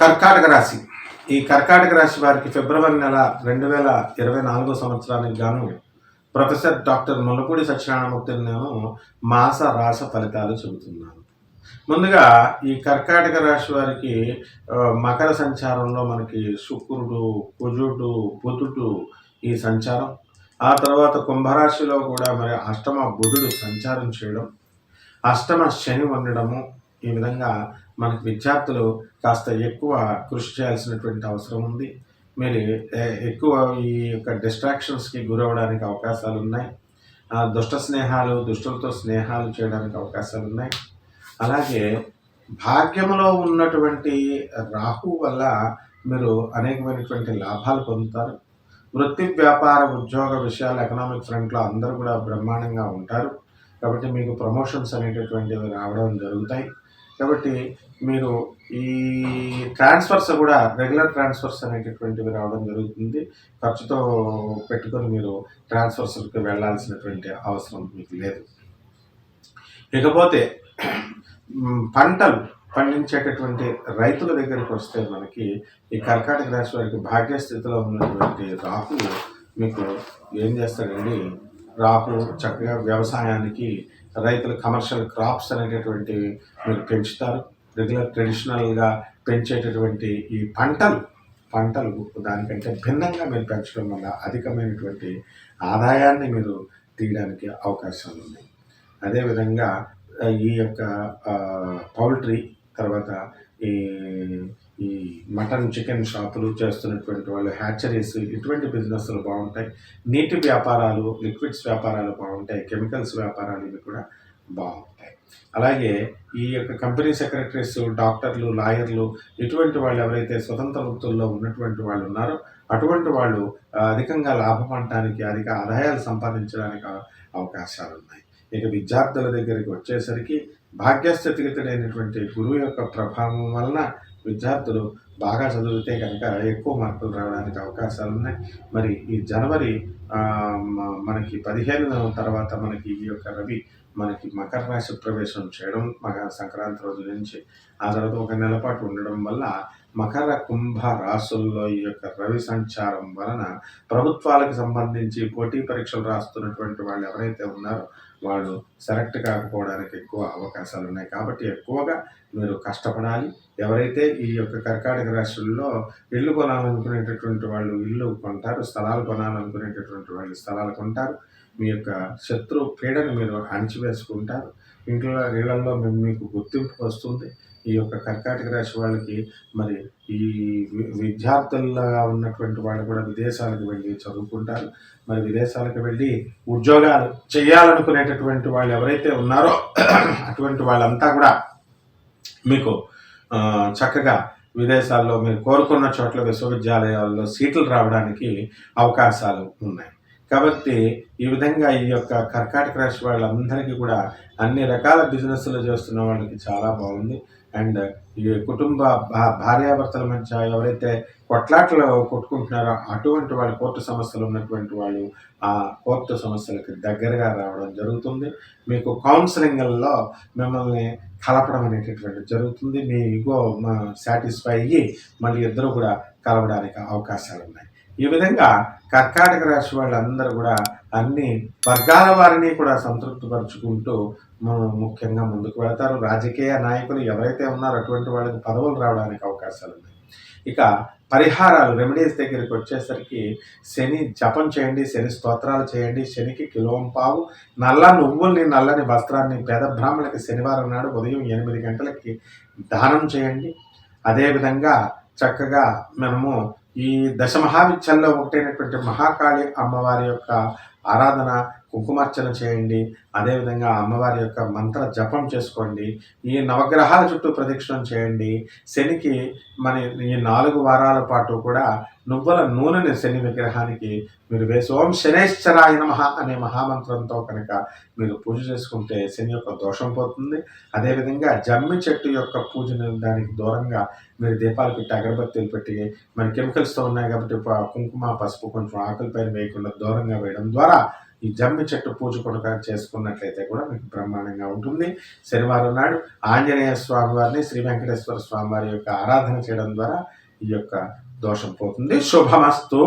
కర్కాటక రాశి. ఈ కర్కాటక రాశి వారికి ఫిబ్రవరి నెల రెండు వేల ఇరవై నాలుగో సంవత్సరానికి గాను ప్రొఫెసర్ డాక్టర్ ముల్లపూడి సత్యనారాయణమూర్తి నేను మాస రాస ఫలితాలు చెబుతున్నాను. ముందుగా ఈ కర్కాటక రాశి వారికి మకర సంచారంలో మనకి శుక్రుడు కుజుడు బుధుడు ఈ సంచారం. ఆ తర్వాత కుంభరాశిలో కూడా మరి అష్టమ బుధుడు సంచారం చేయడం అష్టమ శని ఉండడము ఈ విధంగా మనకి విద్యార్థులు కాస్త ఎక్కువ కృషి చేయాల్సినటువంటి అవసరం ఉంది. మీరు ఎక్కువ ఈ యొక్క డిస్ట్రాక్షన్స్కి గురవడానికి అవకాశాలు ఉన్నాయి. దుష్ట స్నేహాలు దుష్టులతో స్నేహాలు చేయడానికి అవకాశాలు ఉన్నాయి. అలాగే భాగ్యములో ఉన్నటువంటి రాహు వల్ల మీరు అనేకమైనటువంటి లాభాలు పొందుతారు. వృత్తి వ్యాపార ఉద్యోగ విషయాలు ఎకనామిక్ ఫ్రంట్లో అందరూ కూడా బ్రహ్మాండంగా ఉంటారు. కాబట్టి మీకు ప్రమోషన్స్ అనేటటువంటివి రావడం జరుగుతాయి. కాబట్టి మీరు ఈ ట్రాన్స్ఫర్స్ కూడా రెగ్యులర్ ట్రాన్స్ఫర్స్ అనేటటువంటివి రావడం జరుగుతుంది. ఖర్చుతో పెట్టుకొని మీరు ట్రాన్స్ఫర్స్కి వెళ్ళాల్సినటువంటి అవసరం మీకు లేదు. ఇకపోతే పంటలు పండించేటటువంటి రైతుల దగ్గరికి వస్తే మనకి ఈ కర్కాటక రాశి వారికి భాగ్యస్థితిలో ఉన్నటువంటి రాహు మీకు ఏం చేస్తాడండి? రాహు చక్కగా వ్యవసాయానికి రైతులు కమర్షియల్ క్రాప్స్ అనేటటువంటివి మీరు పెంచుతారు. రెగ్యులర్ ట్రెడిషనల్గా పెంచేటటువంటి ఈ పంటలు పంటలు దానికంటే భిన్నంగా మీరు పెంచడం వల్ల అధికమైనటువంటి ఆదాయాన్ని మీరు తీయడానికి అవకాశాలు ఉన్నాయి. అదేవిధంగా ఈ యొక్క పౌల్ట్రీ తర్వాత ఈ ఈ మటన్ చికెన్ షాపులు చేస్తున్నటువంటి వాళ్ళు హ్యాచరీస్ ఇటువంటి బిజినెస్లు బాగుంటాయి. నీటి వ్యాపారాలు లిక్విడ్స్ వ్యాపారాలు బాగుంటాయి. కెమికల్స్ వ్యాపారాలు ఇవి కూడా బాగుంటాయి. అలాగే ఈ యొక్క కంపెనీ సెక్రటరీస్ డాక్టర్లు లాయర్లు ఇటువంటి వాళ్ళు ఎవరైతే స్వతంత్ర వృత్తుల్లో ఉన్నటువంటి వాళ్ళు ఉన్నారో అటువంటి వాళ్ళు అధికంగా లాభం పడటానికి అధిక ఆదాయాలు సంపాదించడానికి అవకాశాలు ఉన్నాయి. ఇక విద్యార్థుల దగ్గరికి వచ్చేసరికి భాగ్యస్థితిగతుడైనటువంటి గురువు యొక్క ప్రభావం వలన విద్యార్థులు బాగా చదివితే కనుక ఎక్కువ మార్కులు రావడానికి అవకాశాలు ఉన్నాయి. మరి ఈ జనవరి మనకి పదిహేను తర్వాత మనకి ఈ యొక్క రవి మనకి మకర రాశి ప్రవేశం చేయడం మకర సంక్రాంతి రోజు నుంచి ఆ తర్వాత ఒక నెల పాటు ఉండడం వల్ల మకర కుంభ రాసుల్లో ఈ యొక్క రవి సంచారం వలన ప్రభుత్వాలకు సంబంధించి పోటీ పరీక్షలు రాస్తున్నటువంటి వాళ్ళు ఎవరైతే ఉన్నారో వాళ్ళు సెలెక్ట్ కాకపోవడానికి ఎక్కువ అవకాశాలు ఉన్నాయి. కాబట్టి ఎక్కువగా మీరు కష్టపడాలి. ఎవరైతే ఈ యొక్క కర్కాటక రాశుల్లో ఇల్లు కొనాలనుకునేటటువంటి వాళ్ళు ఇల్లు కొంటారు స్థలాలు కొనాలనుకునేటటువంటి వాళ్ళు స్థలాలు కొంటారు. మీ యొక్క శత్రు పీడను మీరు అణిచివేసుకుంటారు. ఇంట్లో ఇళ్ళలో మేము మీకు గుర్తింపు వస్తుంది. ఈ యొక్క కర్కాటక రాశి వాళ్ళకి మరి ఈ వి- విద్యార్థులుగా ఉన్నటువంటి వాళ్ళు కూడా విదేశాలకు వెళ్ళి చదువుకుంటారు. మరి విదేశాలకు వెళ్ళి ఉద్యోగాలు చేయాలనుకునేటటువంటి వాళ్ళు ఎవరైతే ఉన్నారో అటువంటి వాళ్ళంతా కూడా మీకు చక్కగా విదేశాల్లో మీరు కోరుకున్న చోట్ల విశ్వవిద్యాలయాల్లో సీట్లు రావడానికి అవకాశాలు ఉన్నాయి. కాబట్టి ఈ విధంగా ఈ యొక్క కర్కాటక రాశి వాళ్ళందరికీ కూడా అన్ని రకాల బిజినెస్లు చేస్తున్న వాళ్ళకి చాలా బాగుంది. అండ్ ఈ కుటుంబ భా- భార్యాభర్తల మధ్య ఎవరైతే కొట్లాట్లు కొట్టుకుంటున్నారో అటువంటి వాళ్ళు కోర్టు సమస్యలు ఉన్నటువంటి వాళ్ళు ఆ కోర్టు సమస్యలకి దగ్గరగా రావడం జరుగుతుంది. మీకు కౌన్సిలింగ్లో మిమ్మల్ని కలపడం అనేటటువంటి జరుగుతుంది. మీ ఇగో సాటిస్ఫై అయ్యి మళ్ళీ ఇద్దరు కూడా కలవడానికి అవకాశాలు ఉన్నాయి ఈ విధంగా కర్కాటక రాశి వాళ్ళందరూ కూడా అన్ని వర్గాల వారిని కూడా సంతృప్తిపరుచుకుంటూ ముఖ్యంగా ముందుకు వెళతారు. రాజకీయ నాయకులు ఎవరైతే ఉన్నారో అటువంటి వాళ్ళకి పదవులు రావడానికి అవకాశాలు ఉన్నాయి. ఇక పరిహారాలు రెమెడీస్ దగ్గరికి వచ్చేసరికి శని జపం చేయండి శని స్తోత్రాలు చేయండి శనికి కిలోం పావు నల్ల నువ్వుల్ని నల్లని వస్త్రాన్ని పేద బ్రాహ్మణులకి శనివారం నాడు ఉదయం ఎనిమిది గంటలకి దానం చేయండి. అదేవిధంగా చక్కగా మనము ఈ దశ మహావిద్యల్లో ఒకటైనటువంటి మహాకాళి అమ్మవారి యొక్క ఆరాధన కుంకుమార్చన చేయండి. అదేవిధంగా అమ్మవారి యొక్క మంత్ర జపం చేసుకోండి. ఈ నవగ్రహాల చుట్టూ ప్రదక్షిణం చేయండి. శనికి మన ఈ నాలుగు వారాల పాటు కూడా నువ్వుల నూనెని శని విగ్రహానికి మీరు వేసి. ఓం శనేశ్వరాయ నమ అనే మహామంత్రంతో కనుక మీరు పూజ చేసుకుంటే శని యొక్క దోషం పోతుంది. అదేవిధంగా జమ్మి చెట్టు యొక్క పూజను దానికి దూరంగా మీరు దీపాలు పెట్టి అగరబత్తీలు పెట్టి మన కెమికల్స్తో ఉన్నాయి కాబట్టి కుంకుమ పసుపు కొంచెం ఆకుల పైన వేయకుండా దూరంగా వేయడం ద్వారా ఈ జమ్మి చెట్టు పూజ కొనుక చేసుకున్నట్లయితే కూడా మీకు బ్రహ్మాండంగా ఉంటుంది. శనివారం నాడు ఆంజనేయ స్వామి వారిని శ్రీ వెంకటేశ్వర స్వామి వారి యొక్క ఆరాధన చేయడం ద్వారా ఈ యొక్క దోషం పోతుంది. శుభమస్తు.